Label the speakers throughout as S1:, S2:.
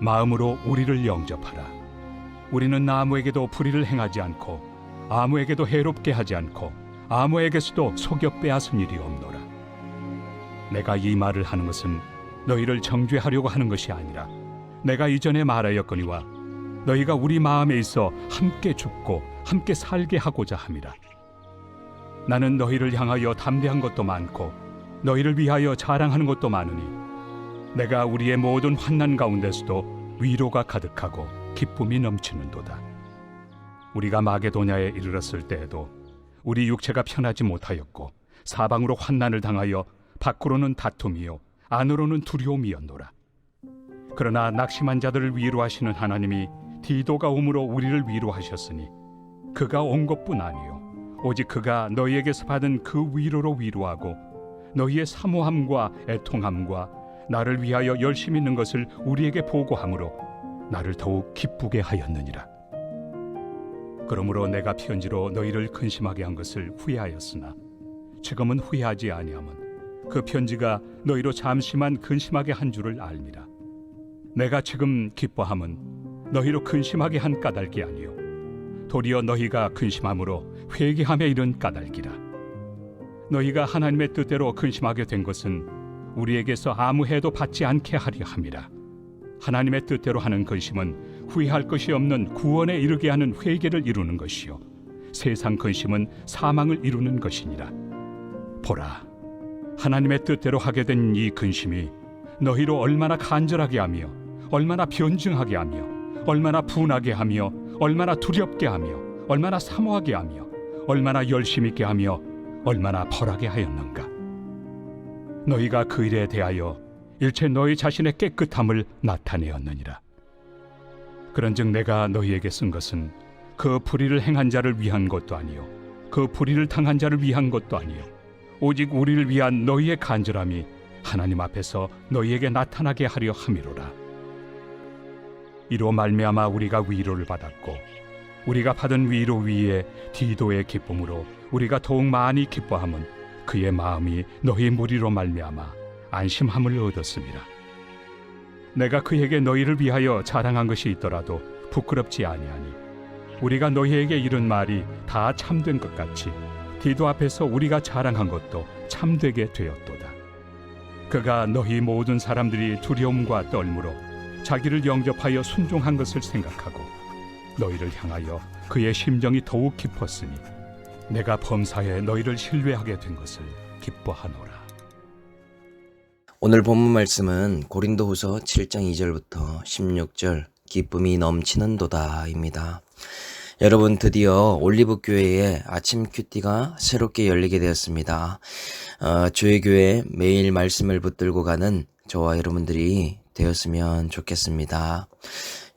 S1: 마음으로 우리를 영접하라. 우리는 아무에게도 불의를 행하지 않고 아무에게도 해롭게 하지 않고 아무에게서도 속여 빼앗은 일이 없노라. 내가 이 말을 하는 것은 너희를 정죄하려고 하는 것이 아니라 내가 이전에 말하였거니와 너희가 우리 마음에 있어 함께 죽고 함께 살게 하고자 함이라. 나는 너희를 향하여 담대한 것도 많고 너희를 위하여 자랑하는 것도 많으니 내가 우리의 모든 환난 가운데서도 위로가 가득하고 기쁨이 넘치는도다. 우리가 마게도냐에 이르렀을 때에도 우리 육체가 편하지 못하였고 사방으로 환난을 당하여 밖으로는 다툼이요 안으로는 두려움이었노라. 그러나 낙심한 자들을 위로하시는 하나님이 디도가 오므로 우리를 위로하셨으니 그가 온 것뿐 아니요 오직 그가 너희에게서 받은 그 위로로 위로하고 너희의 사모함과 애통함과 나를 위하여 열심히 있는 것을 우리에게 보고함으로 나를 더욱 기쁘게 하였느니라. 그러므로 내가 편지로 너희를 근심하게 한 것을 후회하였으나 지금은 후회하지 아니함은 그 편지가 너희로 잠시만 근심하게 한 줄을 알미라. 내가 지금 기뻐함은 너희로 근심하게 한 까닭이 아니요 도리어 너희가 근심함으로 회개함에 이른 까닭이라. 너희가 하나님의 뜻대로 근심하게 된 것은 우리에게서 아무 해도 받지 않게 하려 함이라. 하나님의 뜻대로 하는 근심은 후회할 것이 없는 구원에 이르게 하는 회개를 이루는 것이요 세상 근심은 사망을 이루는 것이니라. 보라, 하나님의 뜻대로 하게 된 이 근심이 너희로 얼마나 간절하게 하며 얼마나 변증하게 하며 얼마나 분하게 하며 얼마나 두렵게 하며 얼마나 사모하게 하며 얼마나 열심 있게 하며 얼마나 벌하게 하였는가 너희가 그 일에 대하여 일체 너희 자신의 깨끗함을 나타내었느니라. 그런즉 내가 너희에게 쓴 것은 그 불의를 행한 자를 위한 것도 아니요 그 불의를 당한 자를 위한 것도 아니요 오직 우리를 위한 너희의 간절함이 하나님 앞에서 너희에게 나타나게 하려 함이로라. 이로 말미암아 우리가 위로를 받았고 우리가 받은 위로 위에 디도의 기쁨으로 우리가 더욱 많이 기뻐함은 그의 마음이 너희 무리로 말미암아 안심함을 얻었습니다. 내가 그에게 너희를 위하여 자랑한 것이 있더라도 부끄럽지 아니하니 우리가 너희에게 이른 말이 다 참된 것 같이 디도 앞에서 우리가 자랑한 것도 참되게 되었도다. 그가 너희 모든 사람들이 두려움과 떨므로 자기를 영접하여 순종한 것을 생각하고 너희를 향하여 그의 심정이 더욱 깊었으니 내가 범사에 너희를 신뢰하게 된 것을 기뻐하노라.
S2: 오늘 본문 말씀은 고린도후서 7장 2절부터 16절 기쁨이 넘치는 도다입니다. 여러분 드디어 올리브 교회의 아침 큐티가 새롭게 열리게 되었습니다. 어, 주의 교회 매일 말씀을 붙들고 가는 저와 여러분들이 되었으면 좋겠습니다.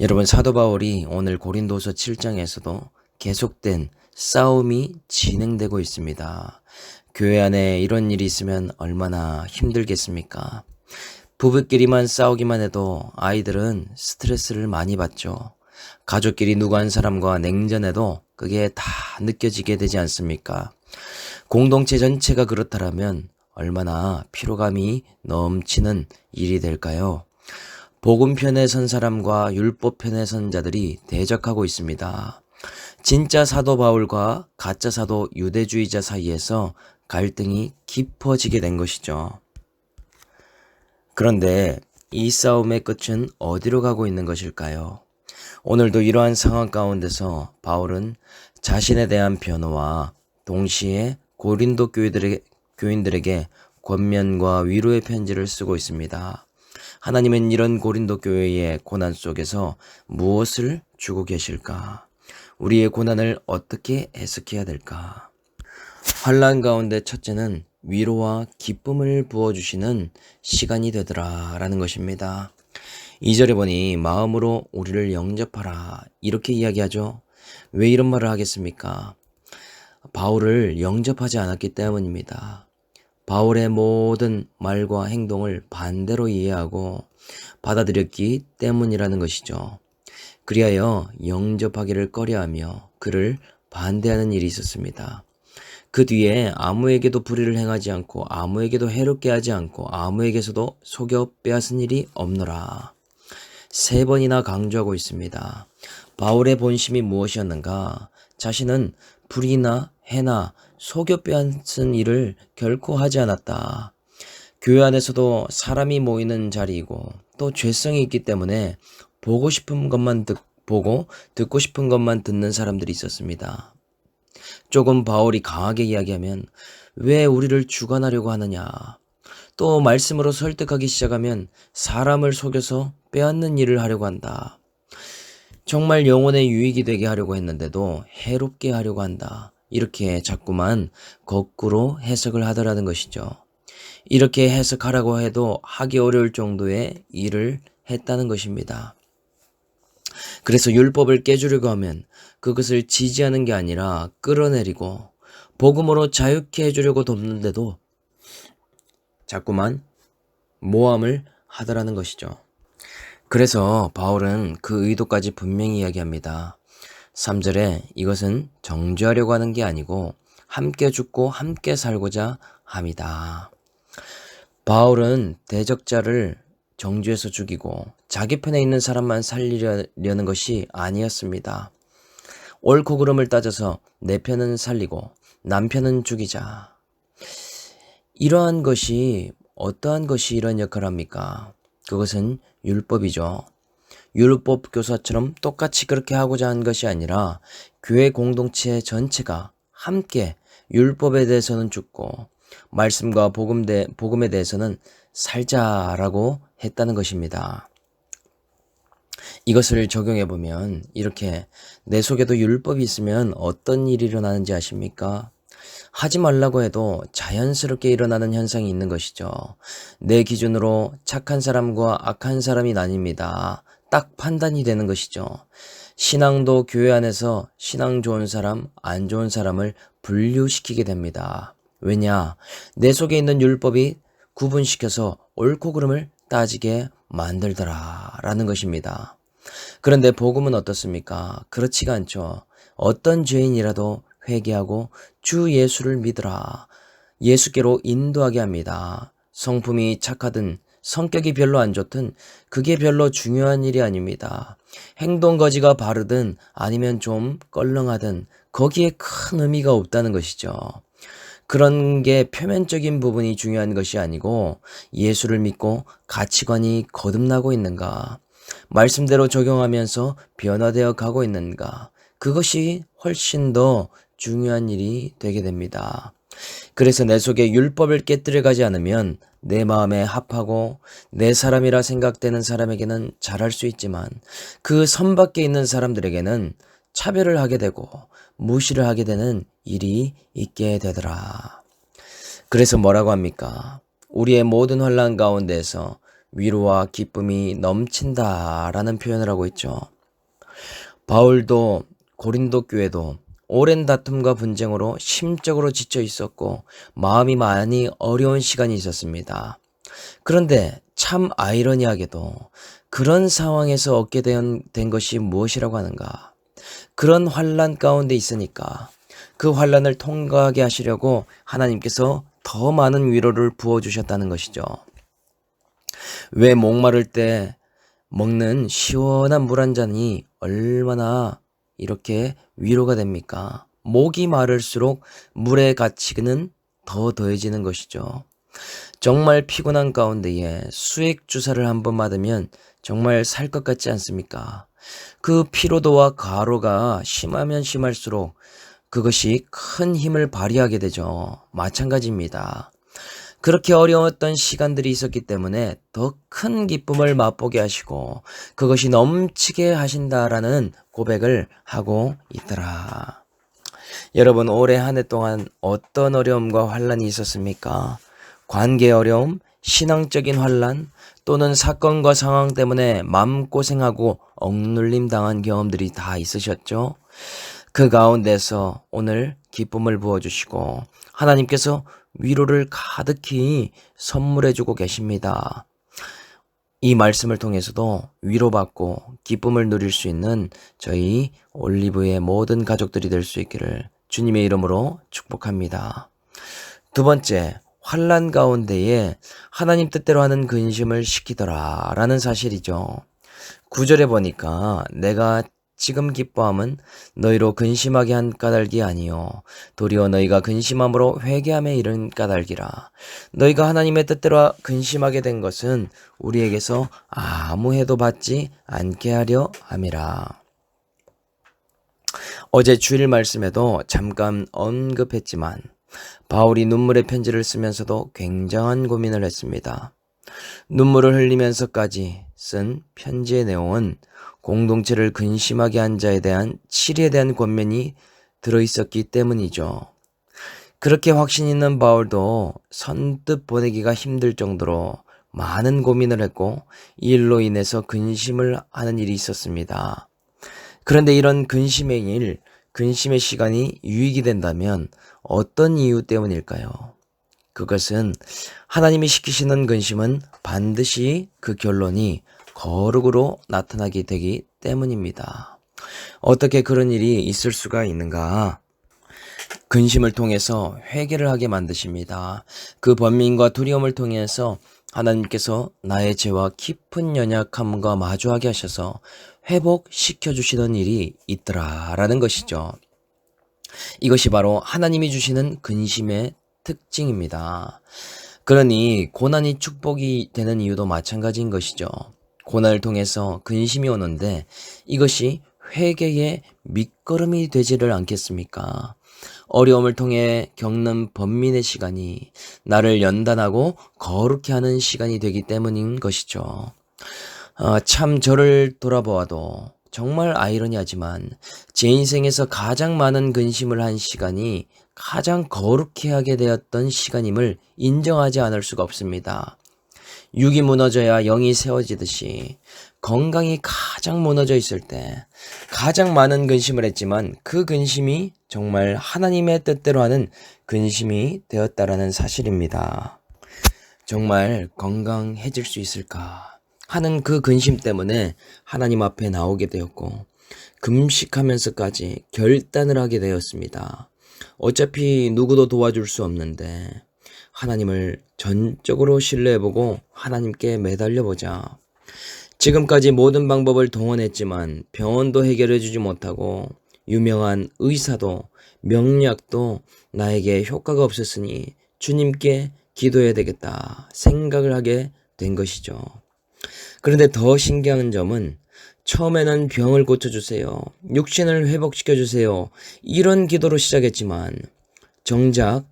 S2: 여러분 사도 바울이 오늘 고린도서 7장에서도 계속된 싸움이 진행되고 있습니다. 교회 안에 이런 일이 있으면 얼마나 힘들겠습니까? 부부끼리만 싸우기만 해도 아이들은 스트레스를 많이 받죠. 가족끼리 누구 한 사람과 냉전해도 그게 다 느껴지게 되지 않습니까? 공동체 전체가 그렇다면 얼마나 피로감이 넘치는 일이 될까요? 복음 편에 선 사람과 율법 편에 선 자들이 대적하고 있습니다. 진짜 사도 바울과 가짜 사도 유대주의자 사이에서 갈등이 깊어지게 된 것이죠. 그런데 이 싸움의 끝은 어디로 가고 있는 것일까요? 오늘도 이러한 상황 가운데서 바울은 자신에 대한 변호와 동시에 고린도 교인들에게, 교인들에게 권면과 위로의 편지를 쓰고 있습니다. 하나님은 이런 고린도 교회의 고난 속에서 무엇을 주고 계실까? 우리의 고난을 어떻게 해석해야 될까? 환란 가운데 첫째는 위로와 기쁨을 부어주시는 시간이 되더라 라는 것입니다. 2절에 보니 마음으로 우리를 영접하라 이렇게 이야기하죠. 왜 이런 말을 하겠습니까? 바울을 영접하지 않았기 때문입니다. 바울의 모든 말과 행동을 반대로 이해하고 받아들였기 때문이라는 것이죠. 그리하여 영접하기를 꺼려하며 그를 반대하는 일이 있었습니다. 그 뒤에 아무에게도 불의를 행하지 않고 아무에게도 해롭게 하지 않고 아무에게서도 속여 빼앗은 일이 없노라. 세 번이나 강조하고 있습니다. 바울의 본심이 무엇이었는가? 자신은 불이나 해나 속여 빼앗은 일을 결코 하지 않았다. 교회 안에서도 사람이 모이는 자리이고 또 죄성이 있기 때문에 보고 싶은 것만 듣, 보고 듣고 싶은 것만 듣는 사람들이 있었습니다. 조금 바울이 강하게 이야기하면 왜 우리를 주관하려고 하느냐? 또 말씀으로 설득하기 시작하면 사람을 속여서 빼앗는 일을 하려고 한다. 정말 영혼에 유익이 되게 하려고 했는데도 해롭게 하려고 한다. 이렇게 자꾸만 거꾸로 해석을 하더라는 것이죠. 이렇게 해석하라고 해도 하기 어려울 정도의 일을 했다는 것입니다. 그래서 율법을 깨주려고 하면 그것을 지지하는 게 아니라 끌어내리고 복음으로 자유케 해주려고 돕는데도 자꾸만 모함을 하더라는 것이죠. 그래서 바울은 그 의도까지 분명히 이야기합니다. 3절에 이것은 정죄하려고 하는 게 아니고 함께 죽고 함께 살고자 함이다. 바울은 대적자를 정죄해서 죽이고 자기 편에 있는 사람만 살리려는 것이 아니었습니다. 옳고 그름을 따져서 내 편은 살리고 남편은 죽이자. 이러한 것이 어떠한 것이 이런 역할을 합니까? 그것은 율법이죠. 율법 교사처럼 똑같이 그렇게 하고자 한 것이 아니라 교회 공동체 전체가 함께 율법에 대해서는 죽고 말씀과 복음에 대해서는 살자라고 했다는 것입니다. 이것을 적용해 보면 이렇게 내 속에도 율법이 있으면 어떤 일이 일어나는지 아십니까? 하지 말라고 해도 자연스럽게 일어나는 현상이 있는 것이죠. 내 기준으로 착한 사람과 악한 사람이 나뉩니다. 딱 판단이 되는 것이죠. 신앙도 교회 안에서 신앙 좋은 사람, 안 좋은 사람을 분류시키게 됩니다. 왜냐? 내 속에 있는 율법이 구분시켜서 옳고 그름을 따지게 만들더라. 라는 것입니다. 그런데 복음은 어떻습니까? 그렇지가 않죠. 어떤 죄인이라도 회개하고 주 예수를 믿으라. 예수께로 인도하게 합니다. 성품이 착하든 성격이 별로 안 좋든 그게 별로 중요한 일이 아닙니다. 행동 거지가 바르든 아니면 좀 껄렁하든 거기에 큰 의미가 없다는 것이죠. 그런 게 표면적인 부분이 중요한 것이 아니고 예수를 믿고 가치관이 거듭나고 있는가, 말씀대로 적용하면서 변화되어 가고 있는가, 그것이 훨씬 더 중요한 일이 되게 됩니다. 그래서 내 속에 율법을 깨뜨려 가지 않으면 내 마음에 합하고 내 사람이라 생각되는 사람에게는 잘할 수 있지만 그 선 밖에 있는 사람들에게는 차별을 하게 되고 무시를 하게 되는 일이 있게 되더라. 그래서 뭐라고 합니까? 우리의 모든 환란 가운데서 위로와 기쁨이 넘친다라는 표현을 하고 있죠. 바울도 고린도 교회도 오랜 다툼과 분쟁으로 심적으로 지쳐 있었고 마음이 많이 어려운 시간이 있었습니다. 그런데 참 아이러니하게도 그런 상황에서 얻게 된, 된 것이 무엇이라고 하는가? 그런 환란 가운데 있으니까 그 환란을 통과하게 하시려고 하나님께서 더 많은 위로를 부어 주셨다는 것이죠. 왜 목마를 때 먹는 시원한 물 한 잔이 얼마나 이렇게 위로가 됩니까? 목이 마를수록 물의 가치는 더 더해지는 것이죠. 정말 피곤한 가운데에 수액 주사를 한번 맞으면 정말 살 것 같지 않습니까? 그 피로도와 과로가 심하면 심할수록 그것이 큰 힘을 발휘하게 되죠. 마찬가지입니다. 그렇게 어려웠던 시간들이 있었기 때문에 더 큰 기쁨을 맛보게 하시고 그것이 넘치게 하신다라는 고백을 하고 있더라. 여러분 올해 한 해 동안 어떤 어려움과 환란이 있었습니까? 관계 어려움, 신앙적인 환란, 또는 사건과 상황 때문에 마음고생하고 억눌림 당한 경험들이 다 있으셨죠? 그 가운데서 오늘 기쁨을 부어주시고 하나님께서 위로를 가득히 선물해주고 계십니다. 이 말씀을 통해서도 위로받고 기쁨을 누릴 수 있는 저희 올리브의 모든 가족들이 될 수 있기를 주님의 이름으로 축복합니다. 두 번째, 환란 가운데에 하나님 뜻대로 하는 근심을 시키더라 라는 사실이죠. 구절에 보니까 내가 지금 기뻐함은 너희로 근심하게 한 까닭이 아니요. 도리어 너희가 근심함으로 회개함에 이른 까닭이라. 너희가 하나님의 뜻대로 근심하게 된 것은 우리에게서 아무 해도 받지 않게 하려 함이라. 어제 주일 말씀에도 잠깐 언급했지만 바울이 눈물의 편지를 쓰면서도 굉장한 고민을 했습니다. 눈물을 흘리면서까지 쓴 편지의 내용은 공동체를 근심하게 한 자에 대한 치리에 대한 권면이 들어있었기 때문이죠. 그렇게 확신 있는 바울도 선뜻 보내기가 힘들 정도로 많은 고민을 했고 이 일로 인해서 근심을 하는 일이 있었습니다. 그런데 이런 근심의 일, 근심의 시간이 유익이 된다면 어떤 이유 때문일까요? 그것은 하나님이 시키시는 근심은 반드시 그 결론이 거룩으로 나타나게 되기 때문입니다. 어떻게 그런 일이 있을 수가 있는가? 근심을 통해서 회개를 하게 만드십니다. 그 번민과 두려움을 통해서 하나님께서 나의 죄와 깊은 연약함과 마주하게 하셔서 회복시켜 주시던 일이 있더라라는 것이죠. 이것이 바로 하나님이 주시는 근심의 특징입니다. 그러니 고난이 축복이 되는 이유도 마찬가지인 것이죠. 고난을 통해서 근심이 오는데 이것이 회개의 밑거름이 되지를 않겠습니까? 어려움을 통해 겪는 번민의 시간이 나를 연단하고 거룩해 하는 시간이 되기 때문인 것이죠. 어, 참 저를 돌아보아도 정말 아이러니하지만 제 인생에서 가장 많은 근심을 한 시간이 가장 거룩해 하게 되었던 시간임을 인정하지 않을 수가 없습니다. 육이 무너져야 영이 세워지듯이 건강이 가장 무너져 있을 때 가장 많은 근심을 했지만 그 근심이 정말 하나님의 뜻대로 하는 근심이 되었다라는 사실입니다. 정말 건강해질 수 있을까 하는 그 근심 때문에 하나님 앞에 나오게 되었고 금식하면서까지 결단을 하게 되었습니다. 어차피 누구도 도와줄 수 없는데 하나님을 전적으로 신뢰해보고 하나님께 매달려보자. 지금까지 모든 방법을 동원했지만 병원도 해결해주지 못하고 유명한 의사도 명약도 나에게 효과가 없었으니 주님께 기도해야 되겠다 생각을 하게 된 것이죠. 그런데 더 신기한 점은 처음에는 병을 고쳐주세요. 육신을 회복시켜주세요. 이런 기도로 시작했지만 정작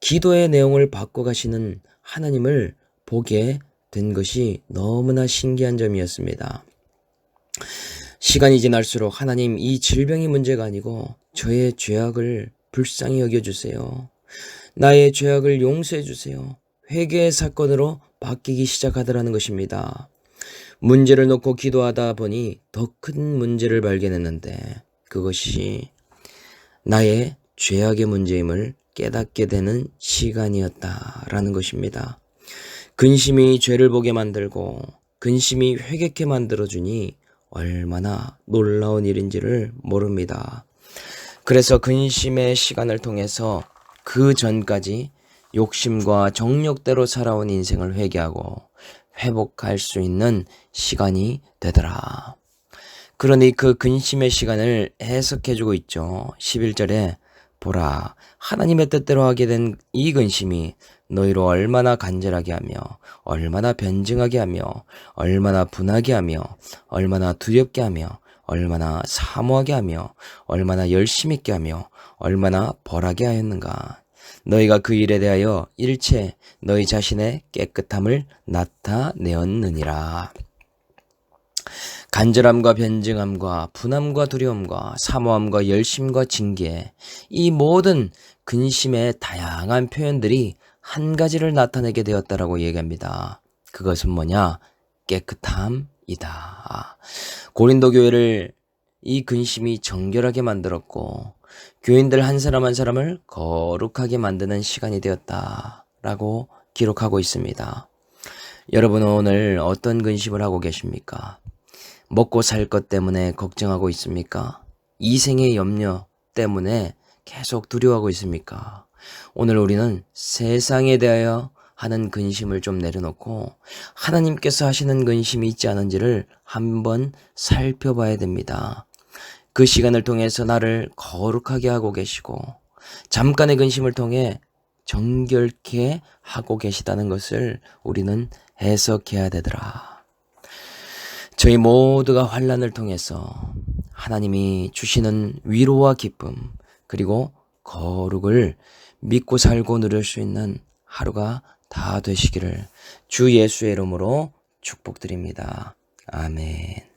S2: 기도의 내용을 바꿔가시는 하나님을 보게 된 것이 너무나 신기한 점이었습니다. 시간이 지날수록 하나님 이 질병이 문제가 아니고 저의 죄악을 불쌍히 여겨주세요. 나의 죄악을 용서해주세요. 회개의 사건으로 바뀌기 시작하더라는 것입니다. 문제를 놓고 기도하다 보니 더 큰 문제를 발견했는데 그것이 나의 죄악의 문제임을 깨닫게 되는 시간이었다라는 것입니다. 근심이 죄를 보게 만들고 근심이 회개케 만들어주니 얼마나 놀라운 일인지를 모릅니다. 그래서 근심의 시간을 통해서 그 전까지 욕심과 정욕대로 살아온 인생을 회개하고 회복할 수 있는 시간이 되더라. 그러니 그 근심의 시간을 해석해주고 있죠. 11절에 보라, 하나님의 뜻대로 하게 된 이 근심이 너희로 얼마나 간절하게 하며, 얼마나 변증하게 하며, 얼마나 분하게 하며, 얼마나 두렵게 하며, 얼마나 사모하게 하며, 얼마나 열심 있게 하며, 얼마나 벌하게 하였는가. 너희가 그 일에 대하여 일체 너희 자신의 깨끗함을 나타내었느니라. 간절함과 변증함과 분함과 두려움과 사모함과 열심과 징계 이 모든 근심의 다양한 표현들이 한 가지를 나타내게 되었다라고 얘기합니다. 그것은 뭐냐? 깨끗함이다. 고린도 교회를 이 근심이 정결하게 만들었고 교인들 한 사람 한 사람을 거룩하게 만드는 시간이 되었다라고 기록하고 있습니다. 여러분은 오늘 어떤 근심을 하고 계십니까? 먹고 살 것 때문에 걱정하고 있습니까? 이생의 염려 때문에 계속 두려워하고 있습니까? 오늘 우리는 세상에 대하여 하는 근심을 좀 내려놓고 하나님께서 하시는 근심이 있지 않은지를 한번 살펴봐야 됩니다. 그 시간을 통해서 나를 거룩하게 하고 계시고 잠깐의 근심을 통해 정결케 하고 계시다는 것을 우리는 해석해야 되더라. 저희 모두가 환란을 통해서 하나님이 주시는 위로와 기쁨 그리고 거룩을 믿고 살고 누릴 수 있는 하루가 다 되시기를 주 예수의 이름으로 축복드립니다. 아멘.